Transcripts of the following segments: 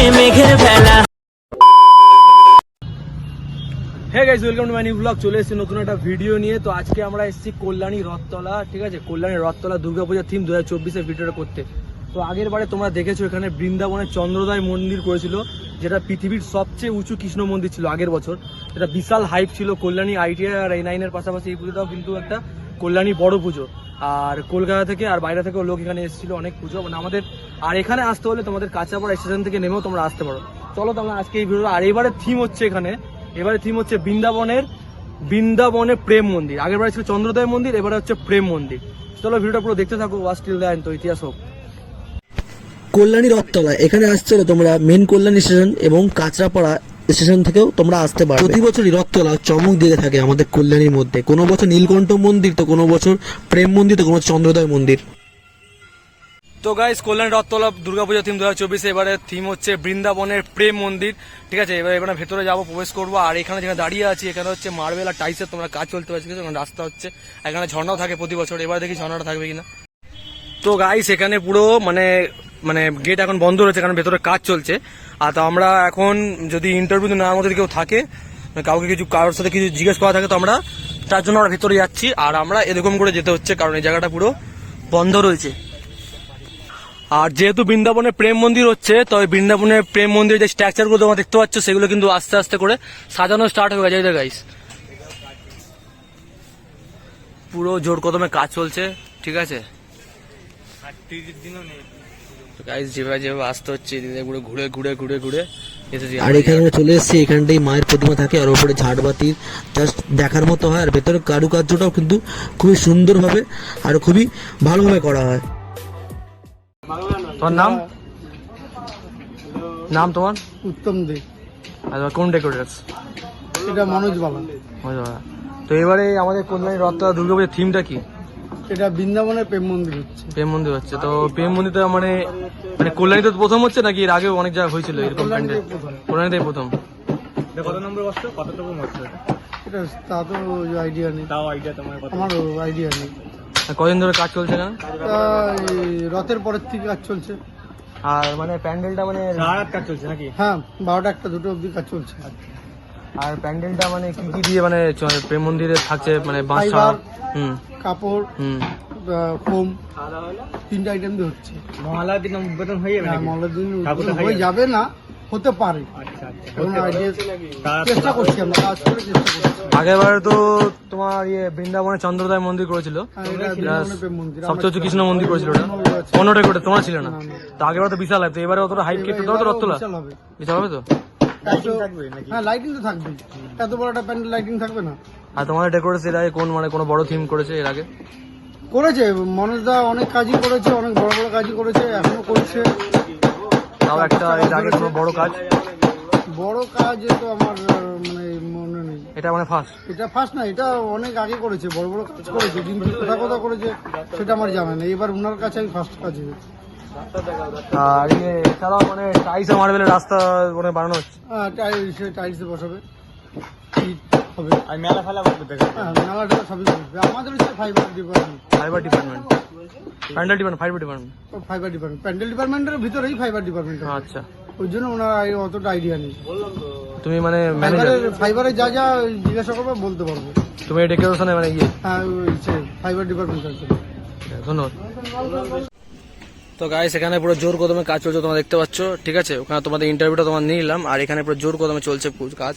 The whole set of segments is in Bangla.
নামে হ্যাঁ guys welcome to my new blog চলে এসেছি নতুন একটা ভিডিও নিয়ে। তো আজকে আমরা এসেছি কল্যাণী রথতলা, ঠিক আছে? কল্যাণী রথতলা দুর্গাপূজার থিম দু হাজার চব্বিশের ভিডিওটা করতে। তো আগের বারে তোমরা দেখেছ, এখানে বৃন্দাবনের চন্দ্রদয় মন্দির করেছিল, যেটা পৃথিবীর সবচেয়ে উঁচু কৃষ্ণ মন্দির ছিল আগের বছর। এটা বিশাল হাইপ ছিল কল্যাণী আইটিআই আর এনআইনের পাশাপাশি এই পুজোটাও কিন্তু একটা কল্যাণী বড় পুজো। আর কলকাতা থেকে আর বাইরে থেকেও লোক এখানে এসেছিল, অনেক পুজো। মানে আমাদের, আর এখানে আসতে হলে তোমাদের কাঁচাপাড়া স্টেশন থেকে নেমেও তোমরা আসতে পারো। চলো তোমরা আজকে এই ভিডিও আর এবারে থিম হচ্ছে এখানে, এবারে থিম হচ্ছে বৃন্দাবনের, বৃন্দাবনে প্রেম মন্দির। আগের বারে ছিল চন্দ্রোদয় মন্দির, এবারে হচ্ছে প্রেম মন্দির। চলো ভিডিওটা পুরো দেখতে থাকো ওয়াচ টিল তো ইতিহাস হোক। কল্যাণী রথতলা এখানে আসছে তোমরা মেন কল্যাণী স্টেশন এবং কাঁচরাপাড়া স্টেশন থেকেও তোমরা আসতে পারো প্রতি বছরই রথতলা চমক দিয়ে থাকে আমাদের কল্যাণীর মধ্যে। কোনো বছর নীলকণ্ঠ মন্দির তো কোনো বছর প্রেম মন্দির তো কোনো বছর চন্দ্রোদয় মন্দির। তো গাইস কল্যাণ রথতলা দুর্গাপূজা থিম দু হাজার চব্বিশে এবারে থিম হচ্ছে বৃন্দাবনের প্রেম মন্দির। ঠিক আছে এবার এবারে ভেতরে যাব প্রবেশ করব আর এখানে যেখানে দাঁড়িয়ে আছি এখানে হচ্ছে মার্বেল আর টাইসের তোমরা কাজ চলতে পারছে ঠিক রাস্তা হচ্ছে এখানে ঝর্ণাও থাকে প্রতি বছর এবার দেখি ঝর্ণাটা থাকবে কিনা। তো গাইস এখানে পুরো মানে মানে গেট এখন বন্ধ রয়েছে, কারণ ভেতরে কাজ চলছে। আর তো আমরা এখন যদি ইন্টারভিউ নেওয়ার মধ্যে কেউ থাকে, কাউকে কিছু, কারোর সাথে কিছু জিজ্ঞেস করা থাকে, তো আমরা তার জন্য আমরা ভেতরে যাচ্ছি। আর আমরা এরকম করে যেতে হচ্ছে, কারণ এই জায়গাটা পুরো বন্ধ রয়েছে। আর যেহেতু বৃন্দাবনে প্রেম মন্দির হচ্ছে, তো ওই বৃন্দাবনের প্রেম মন্দিরের যে স্ট্রাকচারগুলো তোমরা দেখতে পাচ্ছ, সেগুলো কিন্তু আস্তে আস্তে করে সাজানো স্টার্ট হয়ে গেছে গাইস পুরো জোর কদমে কাজ চলছে, ঠিক আছে? গাইস যেভাবে যেভাবে আসতে হচ্ছে এদিকে পুরো ঘুরে ঘুরে ঘুরে ঘুরে এসেছি আর এখানে চলে এসেছি এখানটাই মায়ের প্রতিমা থাকে আর ওপরে ঝাড়বাতির। জাস্ট দেখার মতো হয় আর ভেতরে কারুকার্যটাও কিন্তু খুবই সুন্দরভাবে আর খুবই ভালোভাবে করা হয়। তোমার নাম? নাম তোমার? উত্তম দে। আর কোন ডেকোরেটার্স এটা মনোজ বাবা। তো এবারে আমাদের কল্যাণী রথতলা দুর্গাপূজার থিমটা কি? এটা বৃন্দাবনের প্রেম মন্দির হচ্ছে। প্রেম মন্দির হচ্ছে। তো প্রেম মন্দিরটা মানে মানে কল্যাণীতে প্রথম হচ্ছে নাকি এর আগেও অনেক জায়গায় হয়েছিল এরকম প্যান্ডেল? কল্যাণীতে প্রথম। কত নম্বর বস্ত্র কতটুকু বস্ত্র এটা? তা তো আইডিয়া নেই। তাও আইডিয়া তোমার কত? আমার আইডিয়া নেই। আর কদিন ধরে কাজ চলছে না তা রথের পরের থেকে কাজ চলছে। আর মানে প্যান্ডেলটা মানে রাত কাজ চলছে নাকি? হ্যাঁ বারোটা একটা দুটো অবধি কাজ চলছে। আর প্যান্ডেলটা মানে কি কি দিয়ে মানে প্রেম মন্দিরে থাকছে মানে বাঁশ ছাড়া হুম। কাপড় হুম। আহ, ফোম তিনটা আইটেম দিয়ে হচ্ছে। মহালয়ার দিন উদ্বোধন হয়ে যাবে হ্যাঁ দিন হয়ে যাবে? না হতে পারে। আচ্ছা আচ্ছা কোনো আইডিয়া তার- চেষ্টা করছি আমরা কাজ করে চেষ্টা করছি। আগেরবার তো তোমার ইয়ে বৃন্দাবনে চন্দ্রোদয় মন্দির করেছিল। হ্যাঁ, সবচেয়ে উঁচু কৃষ্ণ মন্দির করেছিল ওটা। অন্যটা করে তোমরা ছিল না। তো আগেবার তো বিশাল লাগতো এবারে অতটা হাইট কেটে তো রথতলা বিশাল হবে তো? হ্যাঁ লাইটিং তো থাকবে এত বড় একটা প্যান্ডেল লাইটিং থাকবে না? আর তোমাদের ডেকোরেশন এর আগে কোন মানে কোনো বড় থিম করেছে এর আগে? করেছে মনোজদা অনেক কাজই করেছে অনেক বড় বড় কাজই করেছে এখনও করছে। তাও একটা এর আগে কোনো বড় কাজ? বড় কাজ তো আমার মানে মনে নেই। এটা মানে ফার্স্ট এটা ফার্স্ট না এটা অনেক আগে করেছে বড় বড় কাজ করেছে কিন্তু কোথা কোথা করেছে সেটা আমার জানা নেই। এবার উনার কাছে আমি ফার্স্ট কাজ আর ইয়ে এছাড়াও মানে টাইস মার্বেলের রাস্তা মানে বানানো হচ্ছে। টাইলস টাইলসে বসাবে। হবে। আর মেলা ফেলা দেখো। হ্যাঁ নালাটা সবই করবে। আমাদের হচ্ছে fibre department fibre department pandal department fibre department fibre department pandal ডিপার্টমেন্টের ভিতরেই ফাইবার ডিপার্টমেন্ট আচ্ছা। ওই জন্য ওনার অতটা আইডিয়া নেই। তুমি মানে ম্যানেজার ফাইবারে যা যা জিজ্ঞাসা করবে বলতে পারব। তুমি ডেকোরেশনে মানে ইয়ে? হ্যাঁ ফাইবার ডিপার্টমেন্ট আছে ধন্যবাদ। তো গাইস এখানে পুরো জোর কদমে কাজ চলছে তোমরা দেখতে পাচ্ছ, ঠিক আছে? ওখানে তোমাদের ইন্টারভিউটা তোমার নিলাম, আর এখানে পুরো জোর কদমে চলছে কাজ।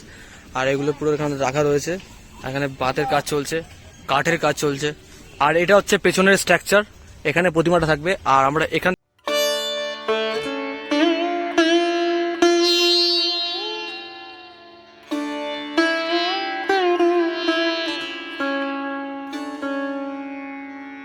আর এগুলো পুরো এখানে রাখা রয়েছে। এখানে বাতের কাজ চলছে, কাঠের কাজ চলছে। আর এটা হচ্ছে পেছনের স্ট্রাকচার এখানে প্রতিমাটা থাকবে, আর আমরা এখান